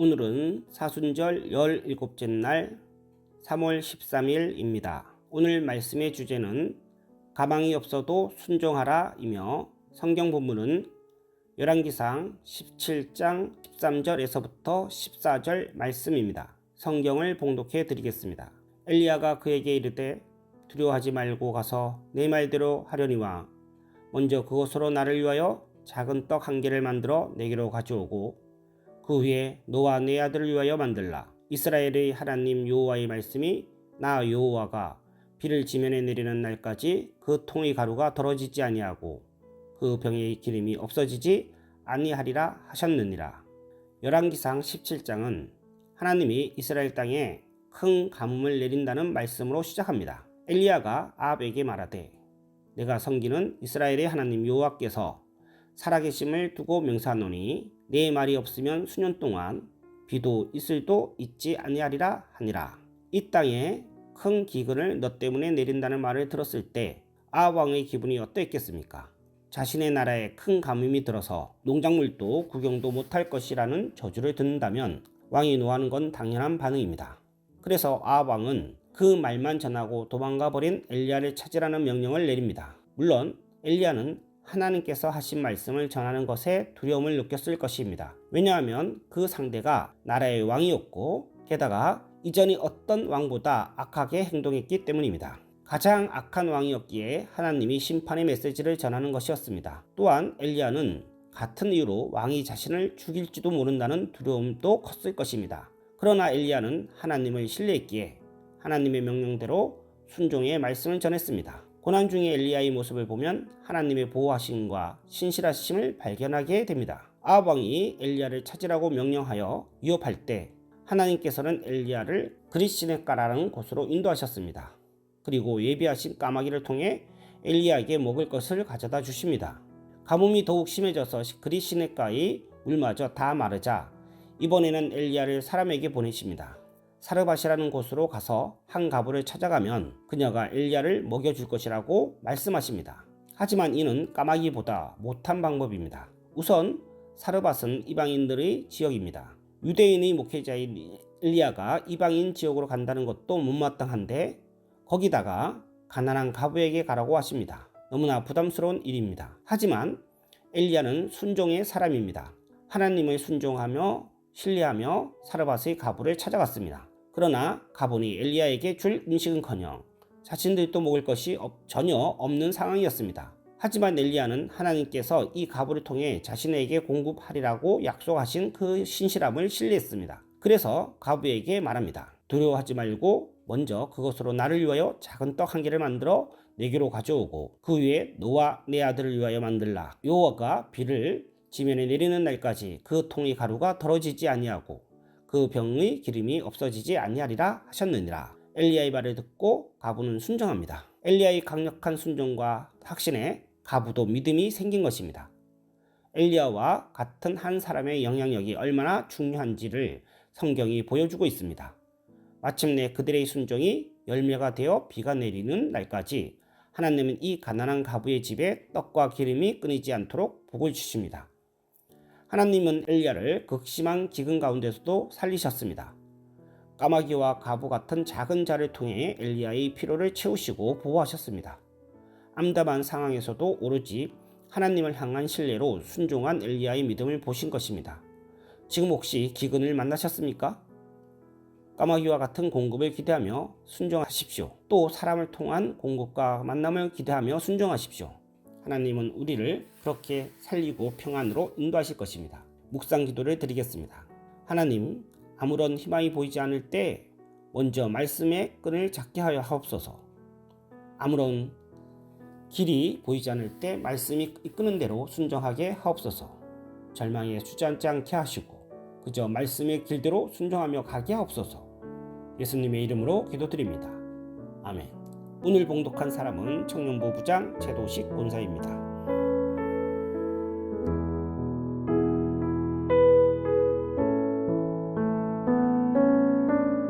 오늘은 사순절 17째 날 3월 13일입니다. 오늘 말씀의 주제는 가망이 없어도 순종하라이며 성경 본문은 열왕기상 17장 13절에서부터 14절 말씀입니다. 성경을 봉독해 드리겠습니다. 엘리야가 그에게 이르되 두려워하지 말고 가서 내 말대로 하려니와 먼저 그것으로 나를 위하여 작은 떡 한 개를 만들어 내게로 가져오고 그 후에 너와 내 아들을 위하여 만들라. 이스라엘의 하나님 여호와의 말씀이 나 여호와가 비를 지면에 내리는 날까지 그 통의 가루가 덜어지지 아니하고 그 병의 기름이 없어지지 아니하리라 하셨느니라. 열왕기상 17장은 하나님이 이스라엘 땅에 큰 가뭄을 내린다는 말씀으로 시작합니다. 엘리야가 아합에게 말하되 내가 섬기는 이스라엘의 하나님 여호와께서 살아계심을 두고 명사하노니 내 말이 없으면 수년 동안 비도 이슬도 있지 아니하리라 하니라. 이 땅에 큰 기근을 너 때문에 내린다는 말을 들었을 때 아합 왕의 기분이 어떠했겠습니까? 자신의 나라에 큰 가뭄이 들어서 농작물도 구경도 못할 것이라는 저주를 듣는다면 왕이 노하는 건 당연한 반응입니다. 그래서 아합 왕은 그 말만 전하고 도망가 버린 엘리야를 찾으라는 명령을 내립니다. 물론 엘리야는 하나님께서 하신 말씀을 전하는 것에 두려움을 느꼈을 것입니다. 왜냐하면 그 상대가 나라의 왕이었고 게다가 이전이 어떤 왕보다 악하게 행동했기 때문입니다. 가장 악한 왕이었기에 하나님이 심판의 메시지를 전하는 것이었습니다. 또한 엘리야는 같은 이유로 왕이 자신을 죽일지도 모른다는 두려움도 컸을 것입니다. 그러나 엘리야는 하나님을 신뢰했기에 하나님의 명령대로 순종의 말씀을 전했습니다. 고난 중에 엘리야의 모습을 보면 하나님의 보호하심과 신실하심을 발견하게 됩니다. 아합 왕이 엘리야를 찾으라고 명령하여 위협할 때 하나님께서는 엘리야를 그리시네가라는 곳으로 인도하셨습니다. 그리고 예비하신 까마귀를 통해 엘리야에게 먹을 것을 가져다 주십니다. 가뭄이 더욱 심해져서 그리시네가의 물마저 다 마르자 이번에는 엘리야를 사람에게 보내십니다. 사르밧이라는 곳으로 가서 한 가부를 찾아가면 그녀가 엘리야를 먹여줄 것이라고 말씀하십니다. 하지만 이는 까마귀보다 못한 방법입니다. 우선 사르밧은 이방인들의 지역입니다. 유대인의 목회자인 엘리야가 이방인 지역으로 간다는 것도 못마땅한데 거기다가 가난한 가부에게 가라고 하십니다. 너무나 부담스러운 일입니다. 하지만 엘리야는 순종의 사람입니다. 하나님을 순종하며 신뢰하며 사르밧의 가부를 찾아갔습니다. 그러나 가본이 엘리야에게 줄 음식은커녕 자신들도 먹을 것이 전혀 없는 상황이었습니다. 하지만 엘리야는 하나님께서 이 가부를 통해 자신에게 공급하리라고 약속하신 그 신실함을 신뢰했습니다. 그래서 가부에게 말합니다. 두려워하지 말고 먼저 그것으로 나를 위하여 작은 떡 한 개를 만들어 내게로 가져오고 그 위에 너와 내 아들을 위하여 만들라. 여호와가 비를 지면에 내리는 날까지 그 통의 가루가 덜어지지 아니하고 그 병의 기름이 없어지지 아니하리라 하셨느니라. 엘리야의 말을 듣고 가부는 순종합니다. 엘리야의 강력한 순종과 확신에 가부도 믿음이 생긴 것입니다. 엘리야와 같은 한 사람의 영향력이 얼마나 중요한지를 성경이 보여주고 있습니다. 마침내 그들의 순종이 열매가 되어 비가 내리는 날까지 하나님은 이 가난한 가부의 집에 떡과 기름이 끊이지 않도록 복을 주십니다. 하나님은 엘리야를 극심한 기근 가운데서도 살리셨습니다. 까마귀와 가부 같은 작은 자를 통해 엘리야의 피로를 채우시고 보호하셨습니다. 암담한 상황에서도 오로지 하나님을 향한 신뢰로 순종한 엘리야의 믿음을 보신 것입니다. 지금 혹시 기근을 만나셨습니까? 까마귀와 같은 공급을 기대하며 순종하십시오. 또 사람을 통한 공급과 만남을 기대하며 순종하십시오. 하나님은 우리를 그렇게 살리고 평안으로 인도하실 것입니다. 묵상 기도를 드리겠습니다. 하나님, 아무런 희망이 보이지 않을 때 먼저 말씀의 끈을 잡게 하여 하옵소서. 아무런 길이 보이지 않을 때 말씀이 이끄는 대로 순종하게 하옵소서. 절망에 주저앉지 않게 하시고 그저 말씀의 길대로 순종하며 가게 하옵소서. 예수님의 이름으로 기도드립니다. 아멘. 오늘 봉독한 사람은 청년부 부장 최도식 본사입니다.